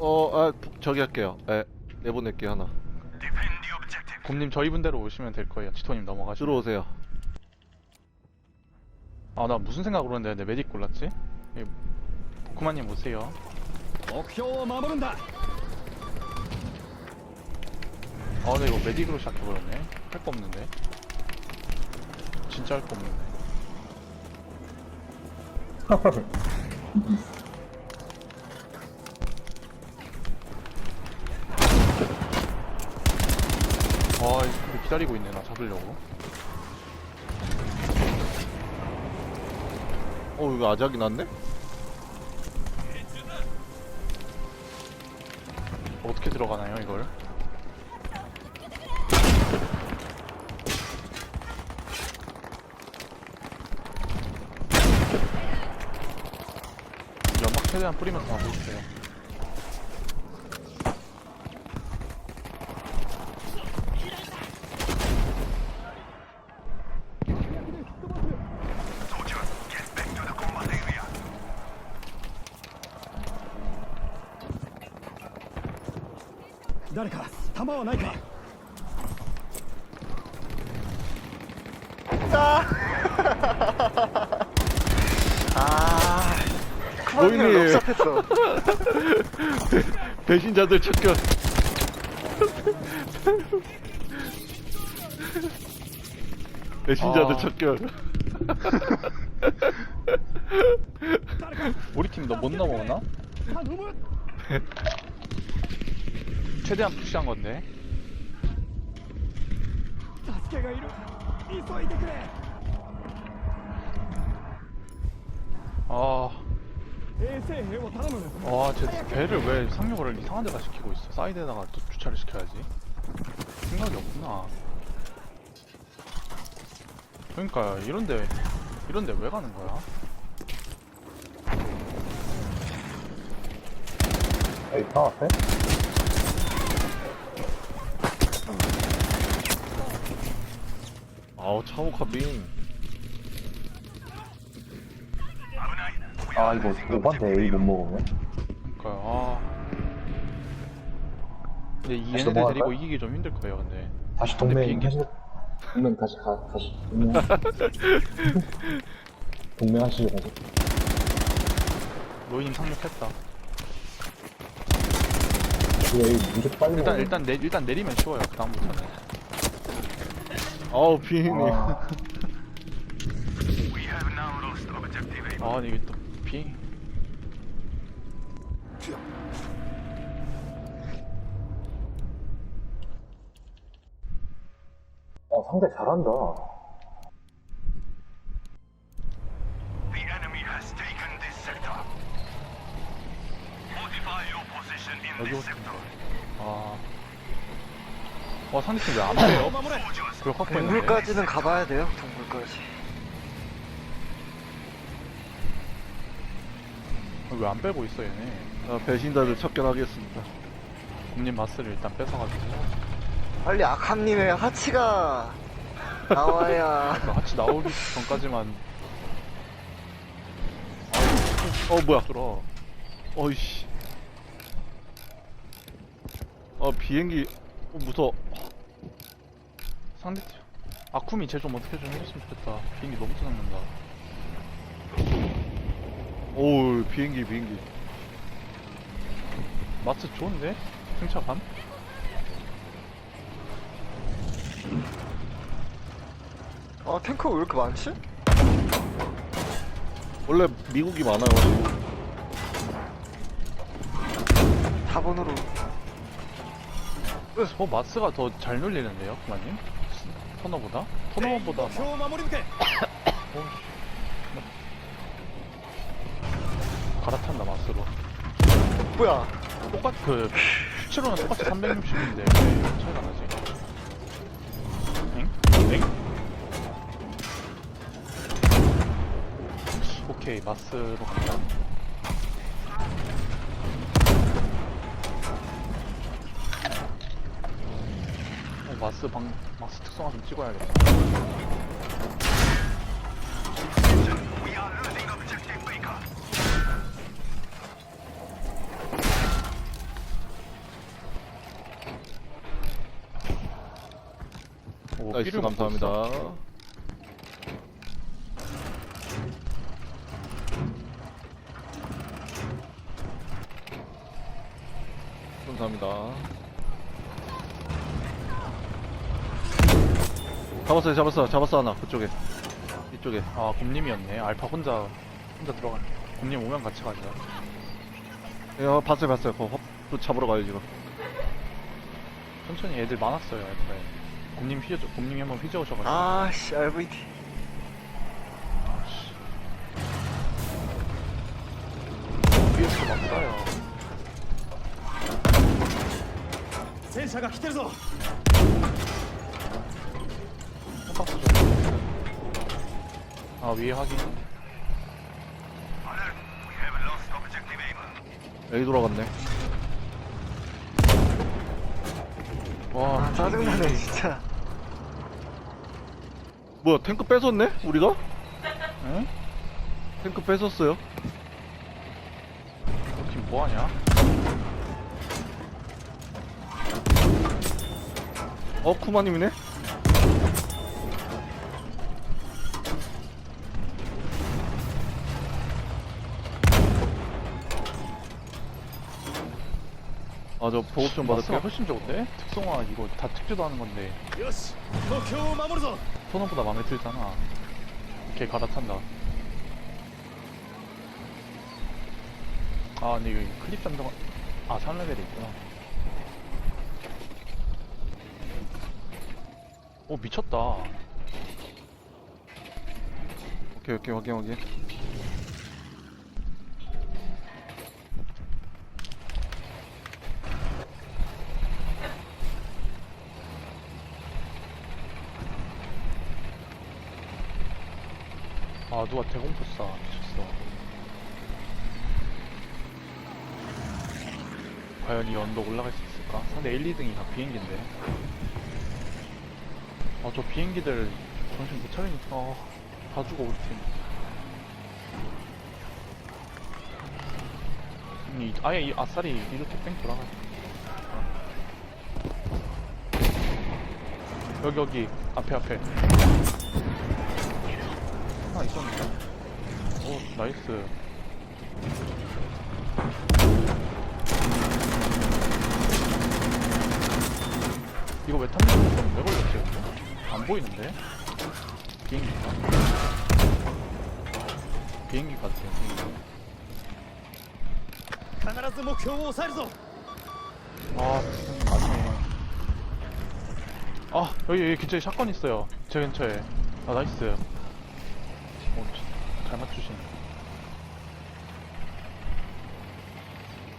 어, 아, 저기 할게요. 예, 내보낼게요, 하나. 곰님 저희 분대로 오시면 될 거예요. 치토님 넘어가시면. 들어오세요. 아, 나 무슨 생각으로 했는데 내 메딕 골랐지? 예, 보쿠마님 오세요. 目標を守るんだ 아, 근데 이거 메딕으로 시작해버렸네. 할 거 없는데. 진짜 할 거 없는데. 아, 이거 기다리고 있네, 나 잡으려고. 어, 이거 아작이 났네? 어떻게 들어가나요, 이걸? 연막 최대한 뿌리면서 하고 있어요.「 남자들 척결 배신자들 아. 척결 우리 팀 너 못 넘어오나? 최대한 푸시한 건데. 아. 와, 쟤 배를 왜 상륙을 이상한 데다 시키고 있어? 사이드에다가 또 주차를 시켜야지. 생각이 없구나. 그러니까 이런데 이런데 왜 가는 거야? 에이, 다 앞에? 아우 차오카 빙. 아, 이거 오반데 A 못 먹으면? 그러니까 아. 근데 이 다시 얘네들 넘어갈까요? 데리고 이기기 좀 힘들 거예요, 근데. 다시 동맹 비행기- 하시 동맹 다시 가, 다시. 동맹. 동맹 하시죠, 다시. 로이님 상륙했다. 이거 A 무조건 빨리 일단 먹어요. 일단 내 일단 내리면 쉬워요. 그 다음부터는. 아우, 비행이. 아, 아, 근데 이게 또 비행. 어, 상대 잘한다. The enemy has taken this sector. Modify your position in 여기 this 오신 sector. 아. 어, 상대팀 왜안 빼요? Soldiers, 그걸 확보했는데. 동굴까지는 가봐야 돼요. 동굴까지. 왜 안 빼고 있어 얘네? 아, 배신자들 척결하겠습니다. 곰님 마스를 일단 뺏어가지고 빨리 아캄님의 하치가 나와야. 그 같이 나오기 전까지만 어, 뭐야. 들어. 어이씨. 어, 비행기. 어, 무서워. 상대 팀 아쿠미 쟤좀 어떻게 좀 해줬으면 좋겠다. 비행기 너무 짜증난다. 오우 비행기 비행기 마트 좋은데? 승차감? 아 탱크 왜 이렇게 많지? 원래 미국이 많아가지고 다번으로 어 뭐 마스가 더 잘 눌리는데요, 그만님? 터너보다? 네, 터너보다 막- 표 마무리 오, 씨. 뭐, 뭐야? 똑같 그 수치로는 똑같이 360인데 왜 차이가 나지? 엥? 엥? 오케이 마스로 간다. 어, 마스 방 마스 특성화 좀 찍어야겠다. 나이스 피를 먹고 감사합니다. 감사합니다. 잡았어요 잡았어 잡았어 하나 그쪽에. 이쪽에. 아 곰님이었네. 알파 혼자 혼자 들어가네. 곰님 오면 같이 가자. 예, 어, 봤어요 봤어요. 그거 또 잡으러 가요 지금. 천천히 애들 많았어요 알파에 곰님 휘저 곰님이 한번 휘저으셔가지고 아씨 RVT 아씨 위에서 막 쏴요 戦車が来てるぞ 깜빡 쏘죠 아 위에 확인 Alert. We have lost objective Able. A 돌아갔네 와 아 짜증나네 진짜 뭐야 탱크 뺏었네 우리가? 응? 탱크 뺏었어요 너팀 뭐하냐? 어 쿠마님이네? 아 저 보급 좀 마스가 받을게요 훨씬 좋은데? 특성화 이거 다 특주도 하는 건데 よし目標を守るぞ 토너보다 마음에 들잖아. 걔 갈아탄다. 아 근데 이거 클립 잠정 아 3레벨이 있구나. 오 미쳤다. 오케이 오케이 확인 확인 아 누가 대공포 쏴 미쳤어. 과연 이 언덕 올라갈 수 있을까? 상대 1, 2등이 다 비행기인데. 아 저 비행기들 정신 못 차리니까 아, 다 죽어 우리 팀. 이, 아예 이 아싸리 이렇게 뺑 돌아가 여기 여기. 앞에 앞에 하나 있었는데? 오, 나이스. 이거 왜 탐지는 왜 걸렸지, 이거? 안 보이는데? 비행기인가? 비행기 같아요, 비행기. 必ず目標を抑えるぞ 아, 마지막에. 아, 여기, 여기 근처에 샷건 있어요. 제 근처에. 아, 나이스. 잘 맞추시네.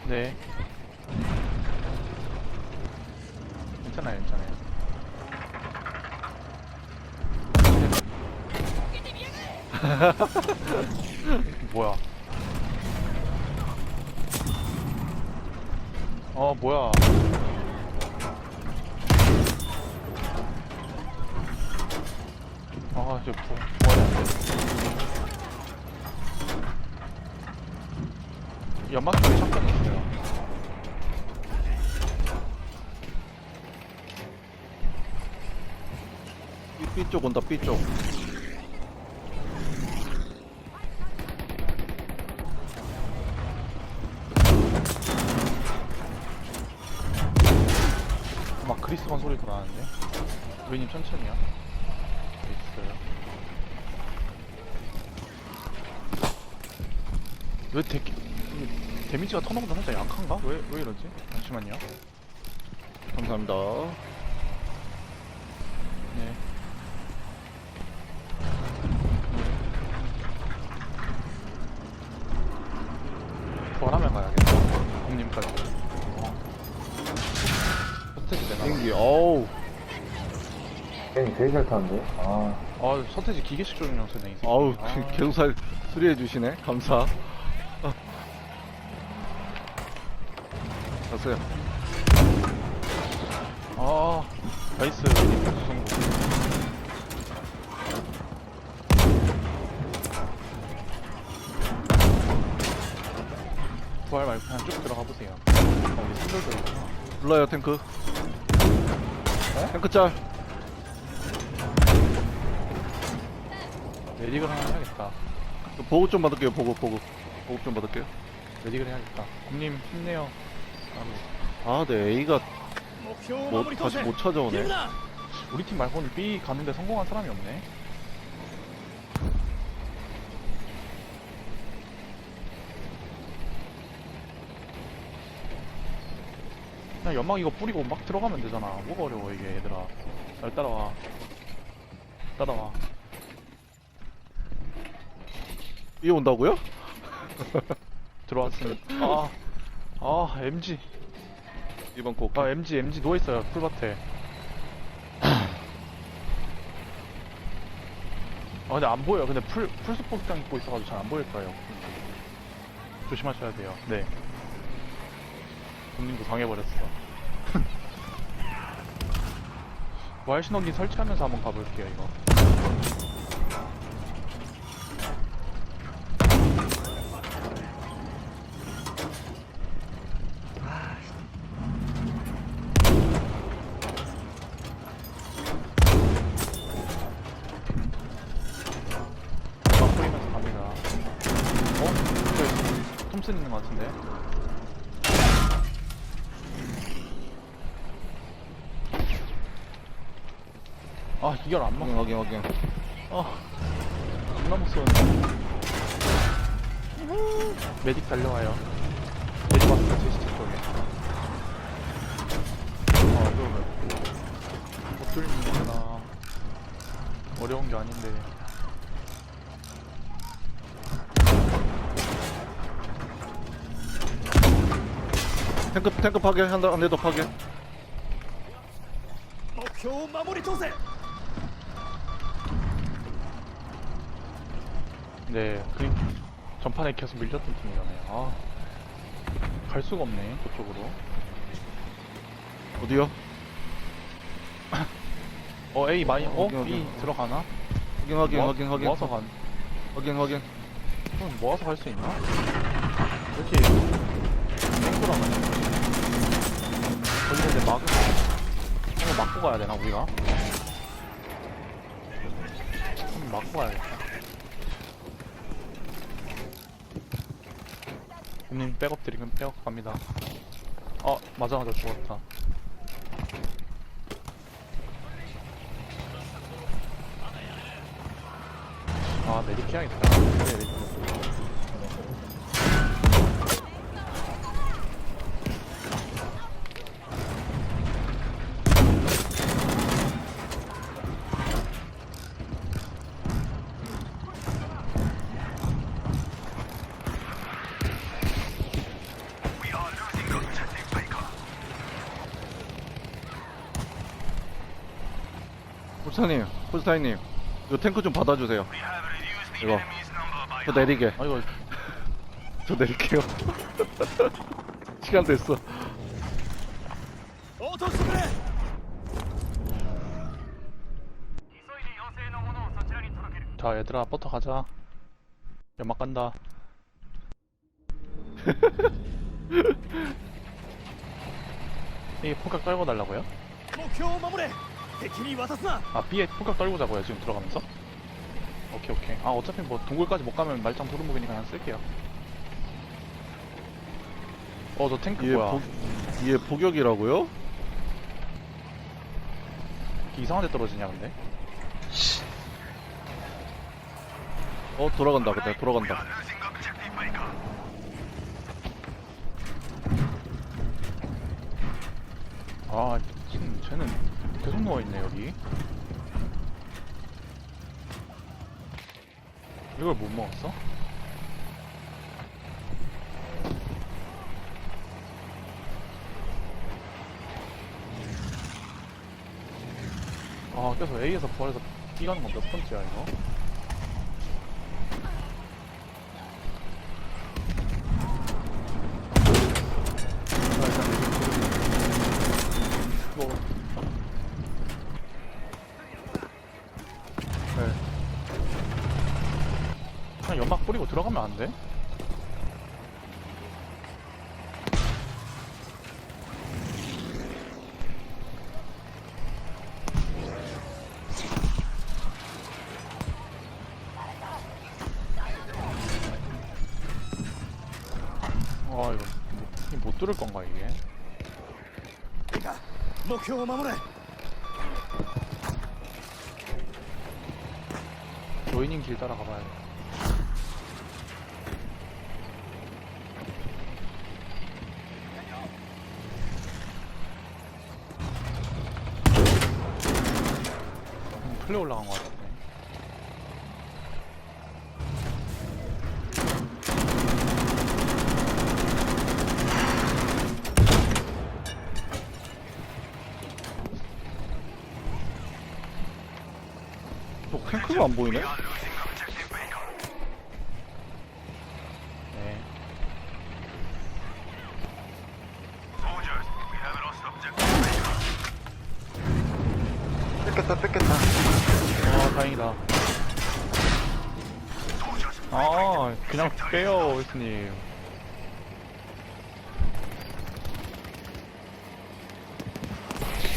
네. 괜찮아요, 괜찮아요. 뭐야. 어, 뭐야. 아, 이제 뭐, 뭐하 연막 쪽에 샷건이 있어요. B, B쪽 온다 B쪽 막 그리스건 소리도 나는데? 루이님 천천히요. 있어요. 왜 데, 이 데미지가 턴오보다 살짝 약한가? 왜, 왜 이러지? 잠시만요. 감사합니다 네. 부활하면 가야겠다. 공님까지. 어. 서태지 내가. 비행기 어우 게임 되게 잘 타는데? 아, 아, 서태지 기계식 조준 영수네, 이 새끼. 아우 아. 계속 살 수리해 주시네 감사 갔어요 아, 나이스. 수성구. 부활 말고 그냥 쭉 들어가 보세요. 어, 우리 신들도 있구나. 불러요 탱크 탱크 짤 메딕을 하나 해야겠다. 그 보급 좀 받을게요, 보급, 보급. 보급 좀 받을게요. 메딕을 해야겠다. 곰님 힘내요. 아, 네, A가 뭐, 뭐 다시 못 찾아오네. 우리 팀 말고는 B 가는데 성공한 사람이 없네. 그냥 연막 이거 뿌리고 막 들어가면 되잖아. 뭐가 어려워 이게 얘들아. 날 따라와. 따라와. 이 온다고요? 들어왔으니. 아. 아 MG. 이번 곡. 아 MG MG 누워 있어요 풀밭에. 아 근데 안 보여. 근데 풀 풀스포츠장 입고 있어가지고 잘 안 보일 거예요. 조심하셔야 돼요. 네. 본님도 당해버렸어. 와일신호기 설치하면서 한번 가볼게요 이거. 3층 있는 것 같은데? 아 이걸 안 확인, 막아 확인, 확인. 아안 남았었는데. 메딕 달려와요. 메딕 왔어 제시 쪽에. 아 그러면 엎드리는구나. 어려운 게 아닌데. 탱크 탱크 파괴 한다 안내도 파괴 목표 마무리 조세 네, 그 전판에 계속 밀렸던 팀이잖아요. 아, 갈 수가 없네 그쪽으로. 어디요? 어 A 많이, 어 여기, 여기. B 들어가나? 확인 확인 모아- 확인 확인 모아서 간. 확인 확인. 그럼 모아서 갈 수 있나? 이렇게 땡구라가네. 거기 근데 막을 한번 막고 가야 되나 우리가? 한번 막고 가야겠다. 님 백업 드리면 백업 갑니다. 어 맞아 맞아 죽었다. 아 메딕 해야겠다. 그래, 메딕. We are losing objective Baker. 폭탄이에요 포스타인님 이 탱크 좀 받아주세요. 이거. 저 내리게. 아이고 저 내릴게요. 시간 됐어. 어, 자 얘들아 버터 가자. 연막 간다. 이게 폭격 떨고 달라고요? 목표 마무리! 아 B에 폭각 떨고 자고요 지금 들어가면서? 오케이 오케이. 아 어차피 뭐 동굴까지 못 가면 말짱 도루묵이니까 그냥 쓸게요. 어 저 탱크 얘 뭐야? 복, 얘 복역이라고요? 이상한 데 떨어지냐 근데? 어, 돌아간다. 근데 돌아간다. 아 미친 쟤는 계속 누워있네 여기 이걸 못 먹었어? 아 계속 A에서 부활해서 B 가는 건몇 번째야 이거? 하면 안 돼? 아 이거 뭐, 못, 들을 건가 이게? 목표를 마무리. 조이닝 길 따라가봐야 돼. 음, 플레 올라간 것 같은데. 또 탱크가 안 보이네? 네. Soldiers, we have lost objective. 뺏겼다 뺏겼다 아 다행이다. 아 그냥 홀스님.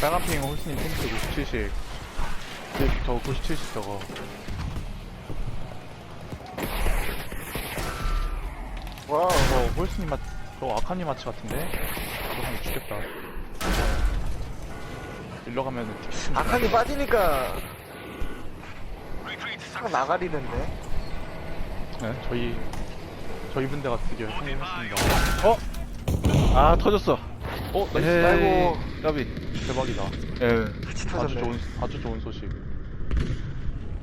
빨간 핑 홀스님 탱크 97씩. 저 97씩 저거. 와우 저거 홀스님 마저 아카님 마치 같은데? 저거 하면 죽겠다. 일로 가면은 아칸이 빠지니까 Retreat 차 나가리는데 네. 저희 저희 분대가 드디어 성공했습니다. 어? 아 터졌어 어, 나이스. 에이, 아이고. 까비 대박이다. 예 같이 아주 터졌네 좋은 아주 좋은 소식.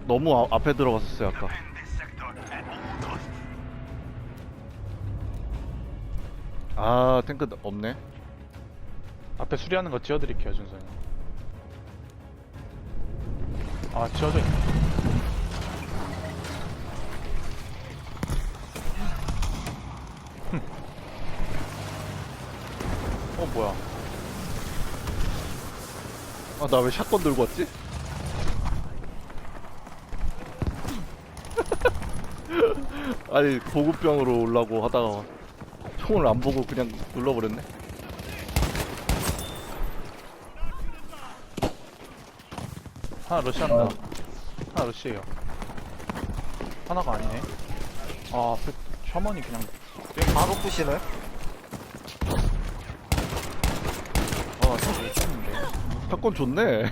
너무 아- 앞에 들어갔었어요 아까. 아 탱크 없네 앞에 수리하는 거 지어드릴게요, 준성이. 아, 지어져 있네. 흠. 어, 뭐야. 아 나 왜 샷건 들고 왔지? 아니 보급병으로 오려고 하다가 총을 안 보고 그냥 눌러버렸네 하나 러시한다. 하나 러시에요. 하나가 아니네. 아, 앞에 셔먼이 그냥 바로 부시네 아, 저거 했 샷건 좋네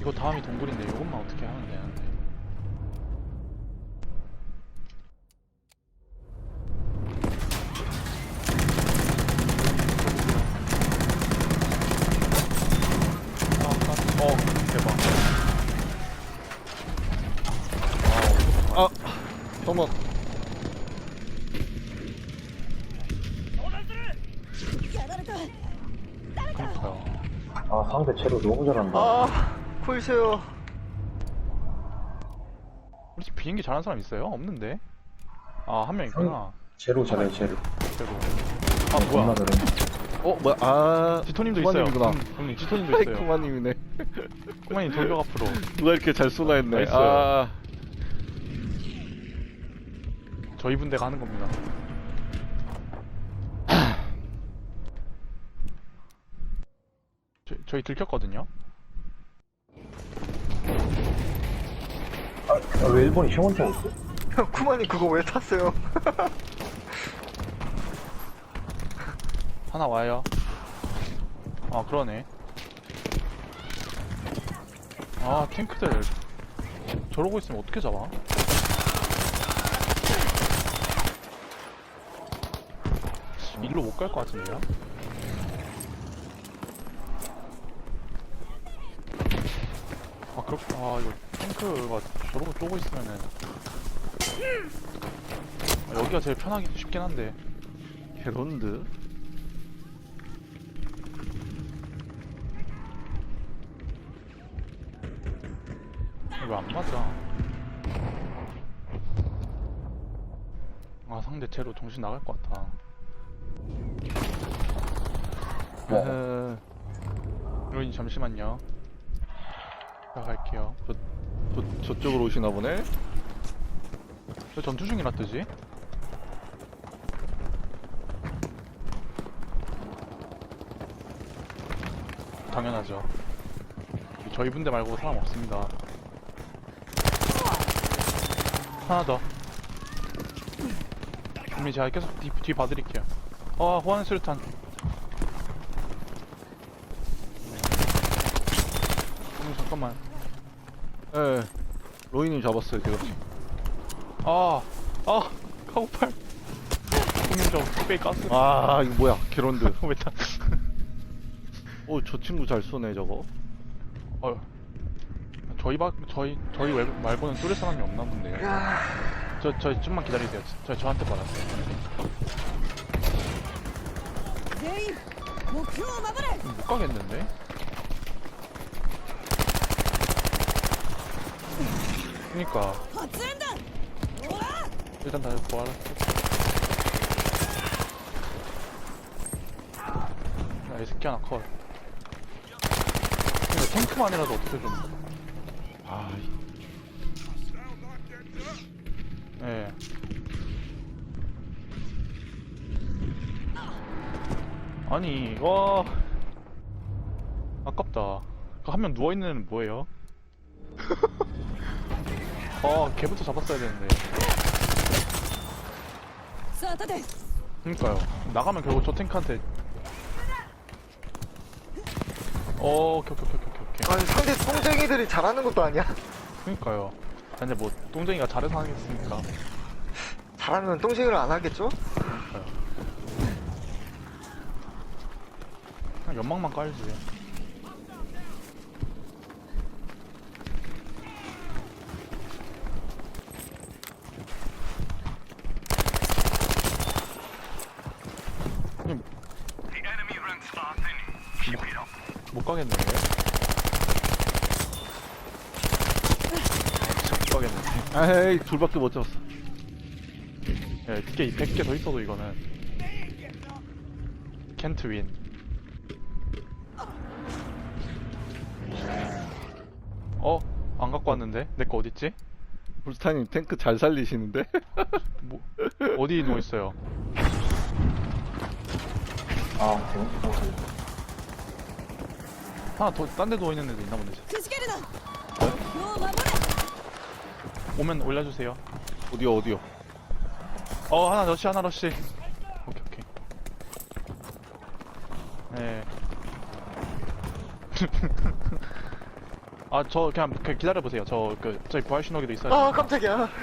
이거 다음이 동굴인데 이것만 어떻게 하면 되는데. 아 콜쇼요 우리 집 비행기 잘하는 사람 있어요? 없는데? 아, 한 명 있구나. 제로 잘해, 제로. 그래도. 아, 뭐야. 잘해. 어 뭐야 아 지토님도 있어요. 쿠마님이구나 음, 형님, 지토님도 있어요. 쿠마님이네 쿠마님 돌격 앞으로. 누가 이렇게 잘 쏘나 했네 나이스. 아 저희 분대가 하는 겁니다. 저, 저희 들켰거든요? 아, 왜 일본이 시원차 있어? 형 쿠마님 그거 왜 탔어요 하나 와요. 아, 그러네. 아, 탱크들. 저러고 있으면 어떻게 잡아? 일로 못 갈 것 같은데요? 아, 이거 탱크가 저러고 쪼고 있으면은. 아, 여기가 제일 편하기 쉽긴 한데. 게론드 이거 안 맞아. 아 상대 제로 정신 나갈 것 같아. 네. 에헤, 로인 잠시만요. 나갈게요. 저, 저쪽으로 오시나 보네 저 전투 중이라 뜨지? 당연하죠. 저희 분대 말고 사람 없습니다. 하나 더. 이미 제가 계속 뒤, 뒤 봐드릴게요. 아, 호환 수류탄. 음, 잠깐만. 예. 로이님 잡았어요, 제가. 아, 아, 카고팔. 형님 저 뚝배기 가스. 아, 이거 뭐야, 게런드. 왜 타? 오, 저 친구 잘 쏘네, 저거. 어, 저희 박 저희 저희 외, 말고는 뚫을 사람이 없나 본데요. 저, 저 좀만 기다리세요. 저 저한테 받았어요. 全員目標を守れ 못 가겠는데? 그니까. 일단 다들 보아라. 야이 아, 새끼 하나 컷 근데 탱크만이라도 어떻게 좀. 아이. 예. 아니 와 아깝다. 그 한 명 누워있는 애는 뭐예요? 어, 걔부터 잡았어야 되는데. 그니까요. 나가면 결국 저 탱크한테. 어, 오케이, 오케이, 오케이, 오케이, 오케이. 아니 상대 똥쟁이들이 잘하는 것도 아니야. 그니까요. 아, 근데 뭐, 똥쟁이가 잘해서 하겠습니까? 잘하면 똥쟁이를 안 하겠죠? 그냥 연막만 깔지. 못 가겠는데? 못 가겠는데? 에이, 둘밖에 못 잡았어. 예, 100개, 100개 더 있어도 이거는. 캔트 윈. 어? 안 갖고 왔는데? 내 거 어딨지? 불스타님 탱크 잘 살리시는데? 뭐, 어디 누워있어요? 아, 재밌어. 하나 더, 딴 데 누워있는 애도 있나 본데. くじけるな目標を守れ 오면 올려주세요. 어디요, 어디요? 어, 하나 러시, 하나 러시. 오케이, 오케이. 네. 아, 저 그냥, 그냥 기다려보세요. 저, 그, 저희 부활 신호기도 있어요. 아 깜짝이야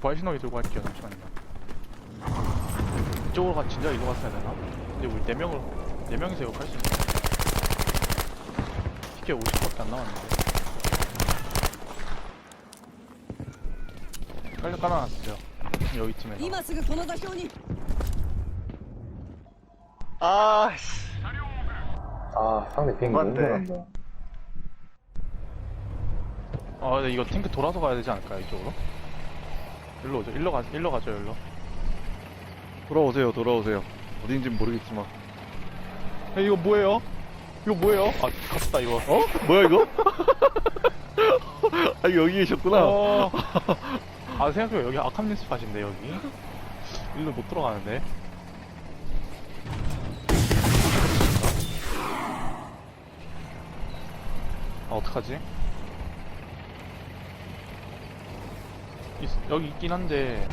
부활 신호기 들고 갈게요. 잠시만요. 이쪽으로 가, 진짜 이거 갔어야 되나? 근데 우리 4명을, 4명이서 이거 갈 수 있나? 티켓 50밖에 안 남았는데. 깔려 깔아놨어요. 여기쯤에. 今すぐこの座標に 아씨 아, 상대 비행기 너무 맞네. 잘한다. 아, 근데 이거 탱크 돌아서 가야 되지 않을까요, 이쪽으로? 일로 오죠. 일로 가, 일로 가죠, 일로. 돌아오세요, 돌아오세요. 어딘진 모르겠지만. 야, 이거 뭐예요? 이거 뭐예요? 아, 갔다, 이거. 어? 뭐야, 이거? 아, 여기 계셨구나. 어. 아, 생각해보면 여기 아캄린 스팟인데, 여기. 일로 못 들어가는데. 아, 어떡하지? 있- 여기 있긴 한데.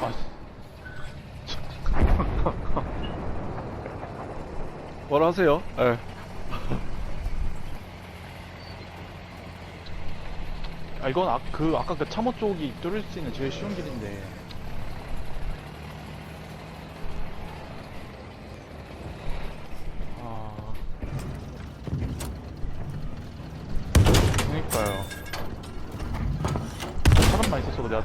아, 뭐라 하세요? 예. 아 이건 아, 그 아까 그 참호 쪽이 뚫을 수 있는 제일 쉬운 길인데 아 그니까요 사람만 있었어도 내가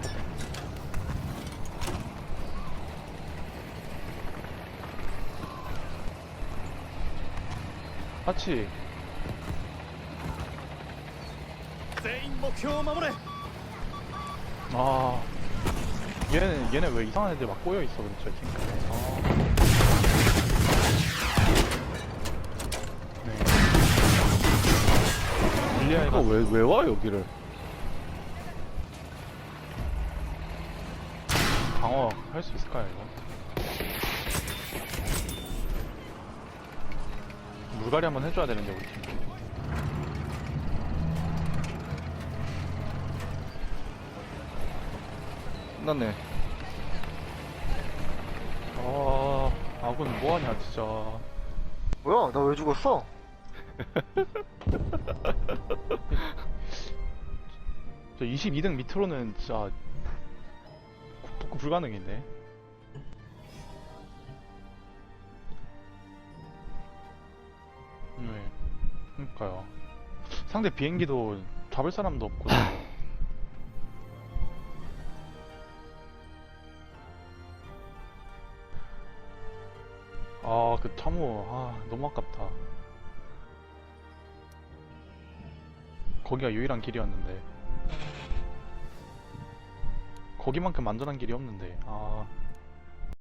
같이 全員目標を守れ 아 얘는 얘네 왜 이상한 애들 막 꼬여 있어 그렇죠 핑크에 아. 네 밀리아이가 이거 왜, 왜 와, 여기를? 방어 할 수 있을까요 이거 물갈이 한번 해줘야 되는데 우리 팀. 끝났네. 아 아군 뭐하냐 진짜. 뭐야? 나 왜 죽었어? 저 22등 밑으로는 진짜 복구 불가능인데. 그러니까요. 상대 비행기도 잡을 사람도 없고. 아, 그 참호, 아, 너무 아깝다. 거기가 유일한 길이었는데. 거기만큼 안전한 길이 없는데, 아.